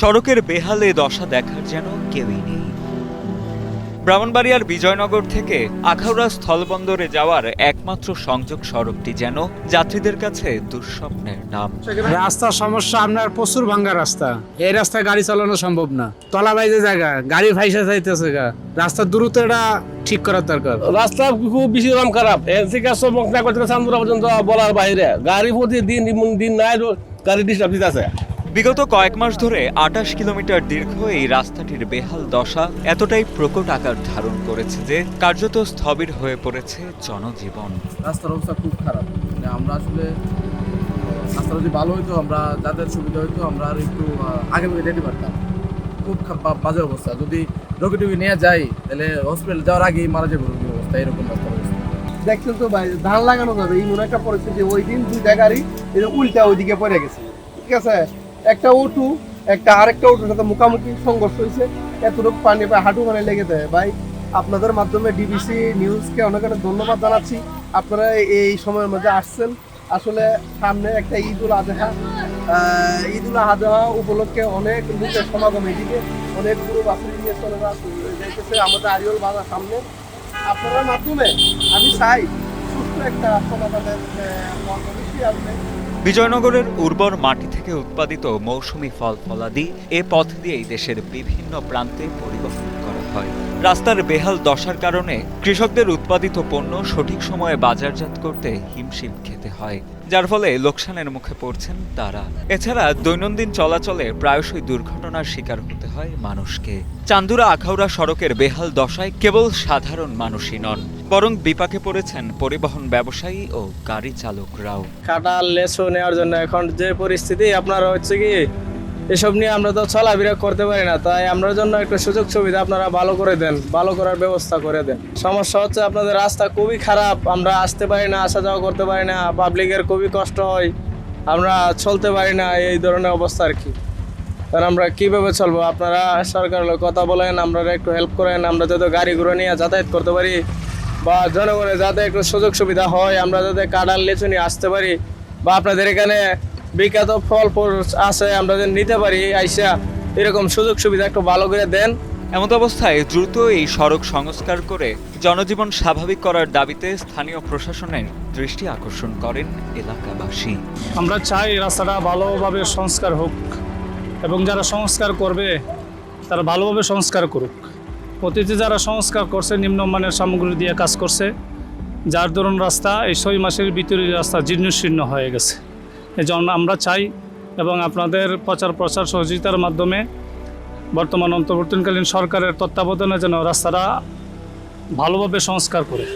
সড়কের বেহালে দশা দেখার যেন কেউই নেই। ব্রাহ্মণবাড়িয়ার বিজয়নগর থেকে আখাউড়া স্থলবন্দরে যাওয়ার একমাত্র সংযোগ সড়কটি যেন যাত্রীদের কাছে দুঃস্বপ্নের নাম। রাস্তার সমস্যা আপনার প্রচুর ভাঙ্গা রাস্তা। এই রাস্তায় গাড়ি চালানো সম্ভব না। তলা বাইজে জায়গা গাড়ি ভাইসা যাইতেছে গা। রাস্তার দূরত্বটা ঠিক করার দরকার। রাস্তা খুব বেশি রকম খারাপ। এর থেকে চমক না করতে পর্যন্ত বলার বাইরে। গাড়ি প্রতি দিন দিন নাই গাড়ি ডিস্টার্ব দিতেছে। বিগত কয়েক মাস ধরে আটাশ কিলোমিটার দীর্ঘ এই রাস্তাটির বেহাল দশা এতটাই প্রকট আকার ধারণ করেছে যে কার্যত স্থবির হয়ে পড়েছে জনজীবন। রাস্তার অবস্থা খুব খারাপ। মানে আমরা আসলে রাস্তা যদি ভালো হইতো আমরা যাদের সুবিধা হইতো আমরা আর একটু আগে ভাগে যেতে পারতাম। খুব বাজে অবস্থা। যদি রোগী টুগি নিয়ে যাই তাহলে হসপিটাল যাওয়ার আগেই মারা যাবে রোগীর অবস্থা এরকম রাস্তা অবস্থা। দেখছেন তো ভাই ধান লাগানো যাবে। এই মনে একটা পরিস্থিতি ওই দিন দুইটা গাড়ি এটা উল্টা ওইদিকে পড়ে গেছে। ঠিক আছে? একটা ওটু একটা আরেকটা ওটুর সাথে মুখামুখি সংঘর্ষ হয়েছে। এতটুকু পানি পায় হাঁটু মানে লেগে দেয় ভাই আপনাদের মাধ্যমে ডিবিসি নিউজকে অনেক অনেক ধন্যবাদ জানাচ্ছি। আপনারা এই সময়ের মধ্যে আসছেন। আসলে সামনে একটা ঈদ উল আজহা। আহ, ঈদ উল আজহা উপলক্ষে অনেক লোকের সমাগম এদিকে। অনেক পুরো বাসুরি নিয়ে চলে যাচ্ছে আমাদের আরিয়ল বাজার সামনে। আপনাদের মাধ্যমে আমি চাই সুস্থ একটা আহ, পদ্ধতি আসবে। বিজয়নগরের উর্বর মাটি থেকে উৎপাদিত মৌসুমি ফল ফলাদি এ পথ দিয়েই দেশের বিভিন্ন প্রান্তে পরিবহন করা হয়। রাস্তার বেহাল দশার কারণে কৃষকদের উৎপাদিত পণ্য সঠিক সময়ে বাজারজাত করতে হিমশিম খেতে হয়, যার ফলে লোকসানের মুখে পড়ছেন তারা। এছাড়া দৈনন্দিন চলাচলে প্রায়শই দুর্ঘটনার শিকার হতে হয় মানুষকে। চান্দুরা আখাউড়া সড়কের বেহাল দশায় কেবল সাধারণ মানুষই নন বরং বিপাকে পড়েছেন পরিবহন ব্যবসায়ী ও গাড়ি চালকরাও। কাটা লেসু নেওয়ার জন্য এখন যে পরিস্থিতি, আপনার হচ্ছে কি, এসব নিয়ে আমরা তো চলাফেরা করতে পারি না। তাই আমরা জন্য একটা সুযোগ সুবিধা আপনারা ভালো করে দেন, ভালো করার ব্যবস্থা করে দেন। সমস্যা হচ্ছে আপনাদের রাস্তা খুবই খারাপ, আমরা আসতে পারি না, আসা যাওয়া করতে পারি না, পাবলিকের খুবই কষ্ট হয়, আমরা চলতে পারি না, এই ধরনের অবস্থা আর কি। কারণ আমরা কীভাবে চলবো? আপনারা সরকারের কথা বলেন আমরা একটু হেল্প করেন, আমরা যাতে গাড়ি ঘুরে নিয়ে যাতায়াত করতে পারি বা জনগণের যাতে একটু সুযোগ সুবিধা হয় আমরা যাতে কাঁড়াল লিচু নিয়ে আসতে পারি বা আপনাদের এখানে বিখ্যাত ফল ফুল আছে আমরা যেন নিতে পারি আইসা এরকম সুযোগ সুবিধা একটু ভালো করে দেন। এমত অবস্থায় দ্রুত এই সড়ক সংস্কার করে জনজীবন স্বাভাবিক করার দাবিতে স্থানীয় প্রশাসনের দৃষ্টি আকর্ষণ করেন এলাকাবাসী। আমরা চাই রাস্তাটা ভালোভাবে সংস্কার হোক এবং যারা সংস্কার করবে তারা ভালোভাবে সংস্কার করুক। অতীতে যারা সংস্কার করছে, নিম্নমানের সামগ্রী দিয়ে কাজ করছে, যার ধরুন রাস্তা এই ছয় মাসের ভিতরে রাস্তা জীর্ণশীর্ণ হয়ে গেছে। এই জন্য আমরা চাই এবং আপনাদের প্রচার প্রচার সহযোগিতার মাধ্যমে বর্তমান অন্তর্বর্তীকালীন সরকারের তত্ত্বাবধানে যেন রাস্তাটা ভালোভাবে সংস্কার করে।